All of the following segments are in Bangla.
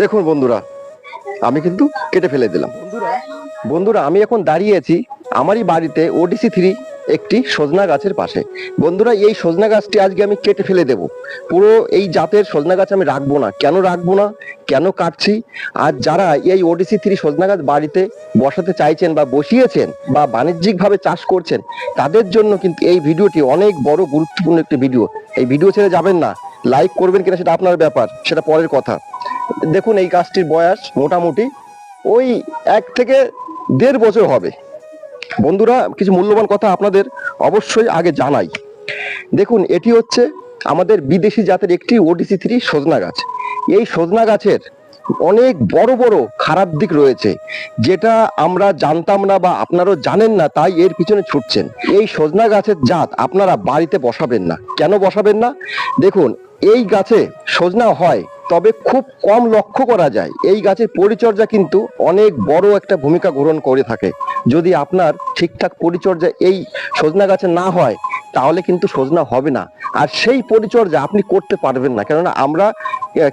দেখুন বন্ধুরা আমি কিন্তু কেটে ফেলে দিলাম। বন্ধুরা? বন্ধুরা আমি এখন দাঁড়িয়েছি আমারই বাড়িতে ওডিসি থ্রি একটি সজনা গাছের পাশে। বন্ধুরা এই সজনা গাছটি আজকে আমি কেটে ফেলে দেব। পুরো এই জাতের সজনা গাছ আমি রাখব না। কেন রাখব না? কেন কাটছি? আর যারা এই ওডিসি থ্রি সজনা গাছ বাড়িতে বসাতে চাইছেন বা বসিয়েছেন বা বাণিজ্যিকভাবে চাষ করছেন তাদের জন্য কিন্তু এই ভিডিওটি অনেক বড় গুরুত্বপূর্ণ একটি ভিডিও। এই ভিডিও ছেড়ে যাবেন না। লাইক করবেন কিনা সেটা আপনার ব্যাপার সেটা পরের কথা। দেখুন এই গাছটির বয়স মোটামুটি ওই এক থেকে দেড় বছর হবে। বন্ধুরা, কিছু মূল্যবান কথা আপনাদের অবশ্যই আগে জানাই। দেখুন, এটি হচ্ছে আমাদের বিদেশি জাতের একটি ওডিসি থ্রি সজনা গাছ। এই সজনা গাছের অনেক বড় বড় খারাপ দিক রয়েছে, যেটা আমরা জানতাম না বা আপনারাও জানেন না, তাই এর পিছনে ছুটছেন। এই সজনা গাছের জাত আপনারা বাড়িতে বসাবেন না। কেন বসাবেন না? দেখুন, এই গাছে সজনা হয় তবে খুব কম লক্ষ্য করা যায়। এই গাছের পরিচর্যা কিন্তু অনেক বড় একটা ভূমিকা গ্রহণ করে থাকে। যদি আপনার ঠিকঠাক পরিচর্যা এই সজনা গাছে না হয়, তাহলে কিন্তু সজনা হবে না। আর সেই পরিচর্যা আপনি করতে পারবেন না। কেননা আমরা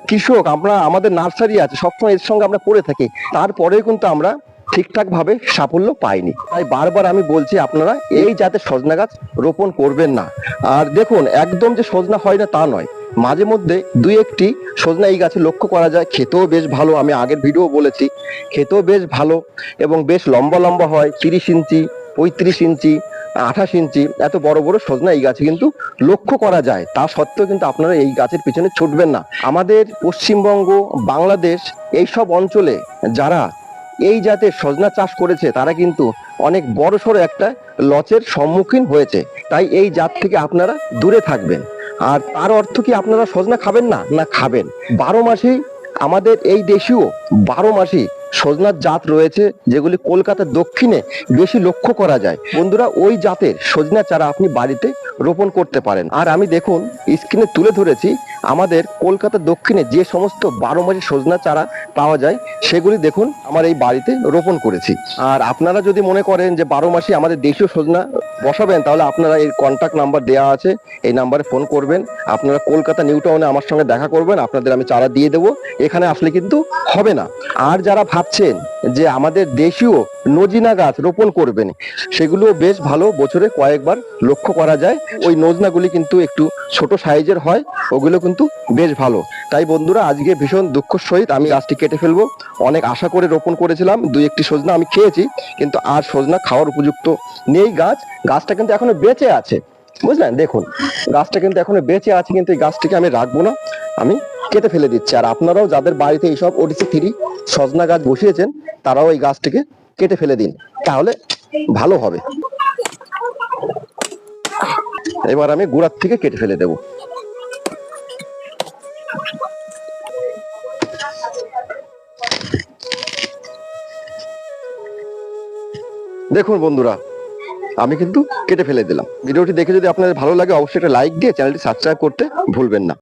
কৃষক, আমরা, আমাদের নার্সারি আছে, সবসময় এর সঙ্গে আমরা পড়ে থাকি। তারপরেও কিন্তু আমরা ঠিকঠাক ভাবে সাফল্য পাইনি। তাই বারবার আমি বলছি, আপনারা এই জাতের সজনা গাছ রোপণ করবেন না। আর দেখুন, একদম যে সজনা হয় না তা নয়। মাঝে মধ্যে দুই একটি সজনা এই গাছে লক্ষ্য করা যায়। খেতেও বেশ ভালো, আমি আগের ভিডিও বলেছি। খেতেও বেশ ভালো এবং বেশ লম্বা লম্বা হয়, তিরিশ ইঞ্চি, পঁয়ত্রিশ ইঞ্চি, আঠাশ ইঞ্চি, এত বড় বড় সজনা এই গাছে কিন্তু লক্ষ্য করা যায়। তা সত্ত্বেও কিন্তু আপনারা এই গাছের পিছনে ছুটবেন না। আমাদের পশ্চিমবঙ্গ, বাংলাদেশ এই সব অঞ্চলে যারা এই জাতের সজনা চাষ করেছে, তারা কিন্তু অনেক বড় সড়ো একটা লচের সম্মুখীন হয়েছে। তাই এই জাত থেকে আপনারা দূরে থাকবেন। আর তার অর্থ কি আপনারা সজনা খাবেন না? না, খাবেন। বারো মাসেই আমাদের এই দেশেও বারো মাসেই সজনার জাত রয়েছে, যেগুলি কলকাতার দক্ষিণে বেশি লক্ষ্য করা যায়। বন্ধুরা, ওই জাতের সজনা চারা আপনি বাড়িতে রোপণ করতে পারেন। আর আমি দেখুন, স্ক্রিনে তুলে ধরেছি, আমাদের কলকাতার দক্ষিণে যে সমস্ত বারো মাসে সজনা চারা পাওয়া যায়, সেগুলি দেখুন, আমার এই বাড়িতে রোপণ করেছি। আর আপনারা যদি মনে করেন যে বারো মাসে আমাদের দেশীয় সজনা বসাবেন, তাহলে আপনারা এই কন্ট্যাক্ট নাম্বার দেওয়া আছে, এই নাম্বারে ফোন করবেন। আপনারা কলকাতা নিউ টাউনে আমার সঙ্গে দেখা করবেন, আপনাদের আমি চারা দিয়ে দেবো। এখানে আসলে কিন্তু হবে না। আর যারা ভাবছেন যে আমাদের দেশীয় নজিনা গাছ রোপণ করবেন, সেগুলো বেশ ভালো, বছরে কয়েকবার লক্ষ্য করা যায়। ওই নজনাগুলি কিন্তু একটু ছোট সাইজের হয়, ওগুলো কিন্তু বেশ ভালো। তাই বন্ধুরা, আজকে ভীষণ দুঃখ সহিত আমি গাছটি কেটে ফেলব। অনেক আশা করে রোপণ করেছিলাম দুই একটি সজনা আমি খেয়েছি, কিন্তু আর সজনা খাওয়ার উপযুক্ত নেই গাছ। গাছটা কিন্তু এখনও বেঁচে আছে, বুঝলেন? দেখুন, গাছটা কিন্তু এখনও বেঁচে আছে, কিন্তু এই গাছটিকে আমি রাখব না। আমি কেটে ফেলে দিচ্ছি। আর আপনারাও যাদের বাড়িতে এইসব ওডিসি থ্রি সজনা গাছ বসিয়েছেন, তারাও এই গাছটিকে কেটে ফেলে দিন, তাহলে ভালো হবে। এবার আমি গুড়ার থেকে কেটে ফেলে দেব। দেখুন বন্ধুরা, আমি কিন্তু কেটে ফেলে দিলাম। ভিডিওটি দেখে যদি আপনাদের ভালো লাগে, অবশ্যই একটা লাইক দিয়ে চ্যানেলটি সাবস্ক্রাইব করতে ভুলবেন না।